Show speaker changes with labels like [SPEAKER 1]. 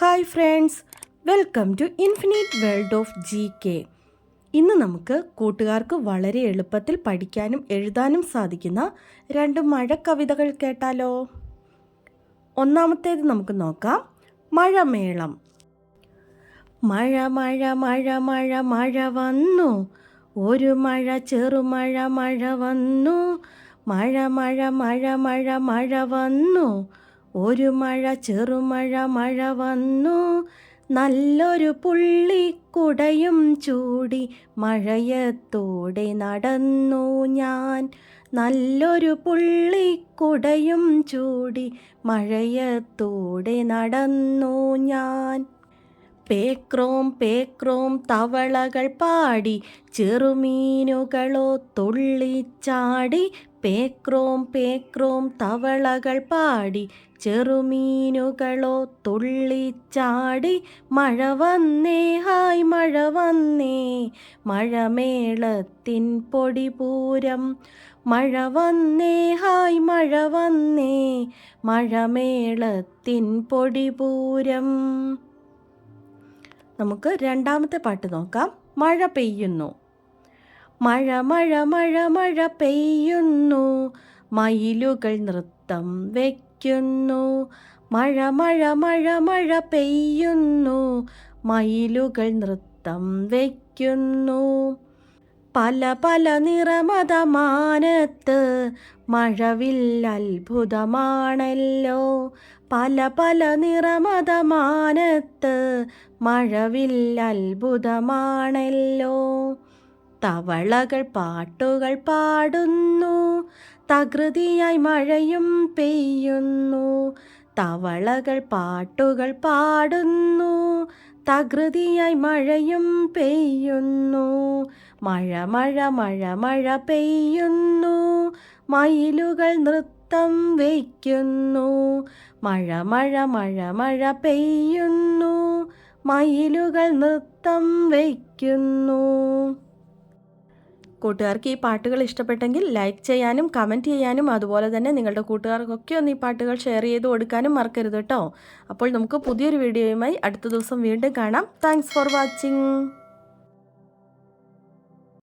[SPEAKER 1] Hi friends welcome to infinite world of G K. ഇന്ന് നമുക്ക് കൂട്ടുകാർക്ക് വളരെ എളുപ്പത്തിൽ പഠിക്കാനും എഴുതാനും സാധിക്കുന്ന രണ്ട് മഴ കവിതകൾ കേട്ടാലോ? ഒന്നാമത്തേത് നമുക്ക് നോക്കാം മഴമേളം. മഴ മഴ മഴ മഴ മഴ വന്നു. ഒരു മഴ ചെറുമഴ മഴ വന്നു. മഴ മഴ മഴ മഴ മഴ വന്നു. ഒരു മഴ ചെറുമഴ മഴ വന്നു. നല്ലൊരു പുള്ളിക്കുടയും ചൂടി മഴയത്തോടെ നടന്നു ഞാൻ. നല്ലൊരു പുള്ളിക്കുടയും ചൂടി മഴയത്തോടെ നടന്നു ഞാൻ. പേക്രോം പേക്രോം തവളകൾ പാടി ചെറുമീനുകളോ തുള്ളിച്ചാടി പേക്രോം പേക്രോം തവളകൾ പാടി ചെറുമീനുകളോ തുള്ളിച്ചാടി മഴ വന്നേ ഹായ് മഴ വന്നേ. മഴമേളത്തിൻ പൊടിപൂരം മഴ വന്നേ ഹായ് മഴ വന്നേ. മഴമേളത്തിൻ പൊടിപൂരം നമുക്ക് രണ്ടാമത്തെ പാട്ട് നോക്കാം. മഴ പെയ്യുന്നു. മഴ മഴ മഴ മഴ പെയ്യുന്നു. മയിലുകൾ നൃത്തം വയ്ക്കുന്നു മഴ മഴ മഴ മഴ പെയ്യുന്നു. മയിലുകൾ നൃത്തം വയ്ക്കുന്നു പല പല നിറമതമാനത്ത് മഴവിൽ അത്ഭുതമാണല്ലോ. പല പല നിറമതമാനത്ത് മഴവിൽ അത്ഭുതമാണല്ലോ. തവളകൾ പാട്ടുകൾ പാടുന്നു. തകൃതിയായി മഴയും പെയ്യുന്നു. തവളകൾ പാട്ടുകൾ പാടുന്നു. തകൃതിയായി മഴയും പെയ്യുന്നു. മഴ മഴ മഴ മഴ പെയ്യുന്നു. മയിലുകൾ നൃത്തം വയ്ക്കുന്നു. മഴ മഴ മഴ മഴ പെയ്യുന്നു. മയിലുകൾ നൃത്തം വയ്ക്കുന്നു. കൂട്ടുകാർക്ക് ഈ പാട്ടുകൾ ഇഷ്ടപ്പെട്ടെങ്കിൽ ലൈക്ക് ചെയ്യാനും കമന്റ് ചെയ്യാനും അതുപോലെ തന്നെ നിങ്ങളുടെ കൂട്ടുകാർക്കൊക്കെ ഒന്ന് ഈ പാട്ടുകൾ ഷെയർ ചെയ്ത് കൊടുക്കാനും മറക്കരുത് കേട്ടോ. അപ്പോൾ നമുക്ക് പുതിയൊരു വീഡിയോയുമായി അടുത്ത ദിവസം വീണ്ടും കാണാം. Thanks for watching